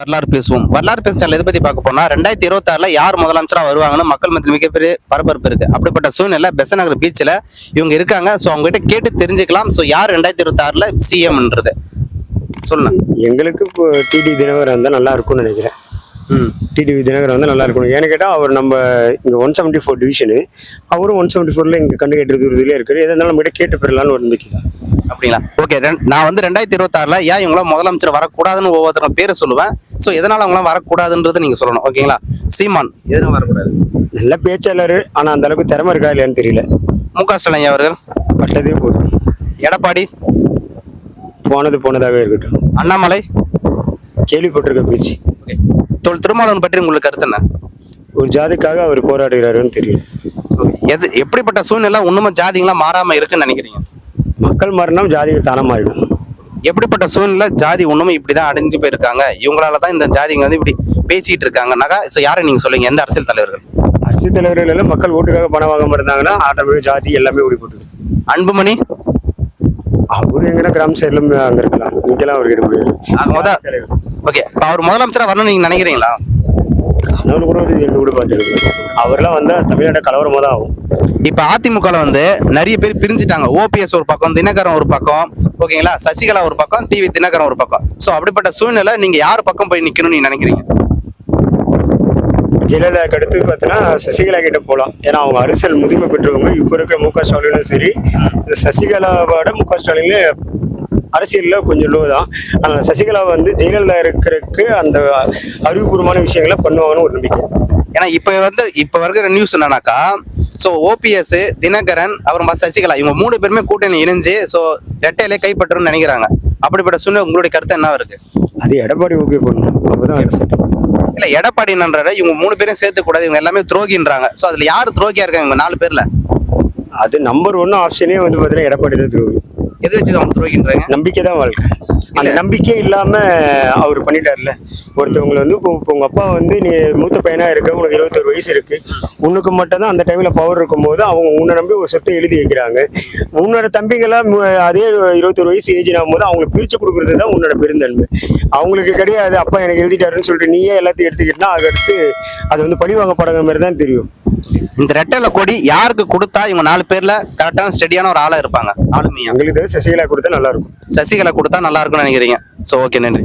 வரலாறு பேசுவோம். வரலாறு பேசும் சேனல் எதை பத்தி பார்க்க போனா ரெண்டாயிரத்தி இருபத்தாறுல யார் முதலமைச்சரா வருவாங்கன்னு மக்கள் மத்தியில் மிகப்பெரிய பரபரப்பு இருக்கு. அப்படிப்பட்ட சூழ்நிலை பெசநகர் பீச்சில் இவங்க இருக்காங்க. ஸோ அவங்க கிட்ட கேட்டு தெரிஞ்சுக்கலாம். ஸோ யார் ரெண்டாயிரத்தி இருபத்தாறுல சிஎம்ன்றது சொல்லுங்க எங்களுக்கு இப்போ டிடி தினகரன் வந்தால் நல்லா இருக்கும்னு நினைக்கிறேன். ம். டிடிவி தினகரன் வந்து நல்லா இருக்கணும் ஏன்னு கேட்டால் அவர் நம்ம இங்கே ஒன் செவன்ட்டி ஃபோர் டிவிஷனு அவரும் ஒன் செவன்ட்டி ஃபோரில் இங்கே கண்டு கேட்டு தூரத்துலேயே இருக்காரு. எதா இருந்தாலும் நம்மகிட்ட கேட்டு பெறலான்னு ஒரு நம்பிக்கை தான். அப்படிங்களா? ஓகே நான் வந்து ரெண்டாயிரத்தி இருபத்தாறுல ஏன் இவங்களாம் முதலமைச்சர் வரக்கூடாதுன்னு ஒவ்வொருத்தரும் பேரை சொல்லுவேன். ஸோ எதனால அவங்களாம் வரக்கூடாதுன்றது நீங்க சொல்லணும். ஓகேங்களா சீமான் எதனால வரக்கூடாது. நல்ல பேச்சாளர் ஆனால் அந்த அளவுக்கு திறமை இருக்கா இல்லையான்னு தெரியல. மு க ஸ்டாலின் ஐயா அவர்கள்? பட்டதே போதும். எடப்பாடி? போனது போனதாகவே இருக்கட்டும். அண்ணாமலை? கேள்விப்பட்டிருக்க பேச்சு. தொல் திருமாவளவன் பற்றி உங்களுக்கு கருத்து என்ன? ஒரு ஜாதிக்காக அவர் போராடுகிறாருன்னு தெரியும் எது எப்படிப்பட்ட சூழ்நிலை? இன்னுமே ஜாதிங்களாம் மாறாம இருக்குன்னு நினைக்கிறீங்க? மக்கள் மாறினா ஜாதிகள் தானம் ஆயிடும். எப்படிப்பட்ட சூழ்நிலை? ஜாதி ஒண்ணுமே இப்படிதான் அடைஞ்சு போயிருக்காங்க. இவங்களால தான் இந்த ஜாதிங்க வந்து இப்படி பேசிட்டு இருக்காங்கனாக்கா ஸோ யாரை நீங்க சொல்லுங்க எந்த அரசியல் தலைவர்கள்? அரசியல் தலைவர்கள் எல்லாம் மக்கள் ஓட்டுக்காக பணம் வாங்காம இருந்தாங்கன்னா ஆட்டோமேட்டிக் ஜாதி எல்லாமே ஓடி போட்டுது அன்புமணி? அவரு எங்கன்னா கிராம சைட்ல அங்க இருக்கலாம். இங்கெல்லாம் அவர் மொத ஓகே. அவர் முதலமைச்சரா வரணும்னு நீங்க நினைக்கிறீங்களா? கனவுல கூட வந்து எங்க கூட பார்த்துருக்கு அவர்லாம் வந்தா தமிழ்நாடு கலவரமா தான் ஆகும். இப்ப அதிமுகல வந்து நிறைய பேர் பிரிஞ்சுட்டாங்க. ஓபிஎஸ் ஒரு பக்கம் தினகரன் ஒரு பக்கம் ஓகேங்களா? சசிகலா ஒரு பக்கம் டிவி தினகரன் ஒரு பக்கம். சோ அப்படிப்பட்ட சூழ்நிலை நீங்க யார் பக்கம் போய் நிக்கணும்னு நீங்க நினைக்கிறீங்க? ஜெயலலிதாக்கு அடுத்து பார்த்தீங்கன்னா சசிகலா கிட்ட போகலாம் ஏன்னா அவங்க அரசியல் முதுமை பெற்றவங்க. இப்போ இருக்கிற மு க ஸ்டாலினும் சரி சசிகலாவோட மு க ஸ்டாலின் அரசியலில் கொஞ்சம் லோ தான். ஆனால் சசிகலா வந்து ஜெயலலிதா இருக்கிறதுக்கு அந்த அறிவுபூர்வமான விஷயங்களை பண்ணுவாங்கன்னு ஒரு நம்பிக்கை. ஏன்னா இப்ப வந்து இப்ப இருக்கிற நியூஸ் என்னன்னாக்கா ஸோ ஓபிஎஸ் தினகரன் அப்புறமா சசிகலா இவங்க மூணு பேருமே கூட்டணி இணைஞ்சு ஸோ ரெட்டையிலே கைப்பற்றணும்னு நினைக்கிறாங்க. அப்படிப்பட்ட சூழ்நிலை உங்களுடைய கருத்து என்ன இருக்கு? அது எடப்பாடி ஓகே பண்ணணும் அப்பதான் இல்ல எடப்பாடின்றாரு இவங்க மூணு பேரும் சேர்த்து கூடாது இவங்க எல்லாமே துரோகின்றாங்க. ஸோ அதுல யார் துரோகியா இருக்காங்க இவங்க நாலு பேர்ல? அது நம்பர் ஒன் ஆப்ஷனே வந்து பார்த்தீங்கன்னா எடப்பாடி தான் துரோகி. எது வச்சு அவங்க துரோகின்றாங்க? நம்பிக்கை தான் வாழ்க்கை. அந்த நம்பிக்கை இல்லாம அவர் பண்ணிட்டார்ல. ஒருத்தவங்களை வந்து இப்போ இப்போ உங்க அப்பா வந்து நீ மூத்த பையனா இருக்க உனக்கு இருபத்தொரு வயசு இருக்கு. உனக்கு மட்டும் தான் அந்த டைம்ல பவர் இருக்கும்போது அவங்க உன்னை நம்பி ஒரு சொத்தை எழுதி வைக்கிறாங்க. உன்னோட மு- அதே இருபத்தொரு வயசு ஏஜ் ஆகும்போது அவங்களுக்கு பிரிச்சு கொடுக்கறது தான் உன்னோட பெருந்தன்மை. அவங்களுக்கு கிடையாது அப்பா எனக்கு எழுதிட்டாருன்னு சொல்லிட்டு நீயே எல்லாத்தையும் எடுத்துக்கிட்டா அதுக்கடுத்து அது வந்து பழி வாங்க படங்கிற மாதிரி தான் தெரியும். இந்த ரெட்டையில கொடி யாருக்கு கொடுத்தா இவங்க நாலு பேர்ல கரெக்டான ஸ்டெடியான ஒரு ஆளா இருப்பாங்க? ஆளுமையா? எங்களுக்கு தெரிஞ்சு சசிகலா கொடுத்தா நல்லா இருக்கும். சசிகலா கொடுத்தா நல்லா இருக்கும்னு நினைக்கிறீங்க. ஸோ ஓகே நன்றி.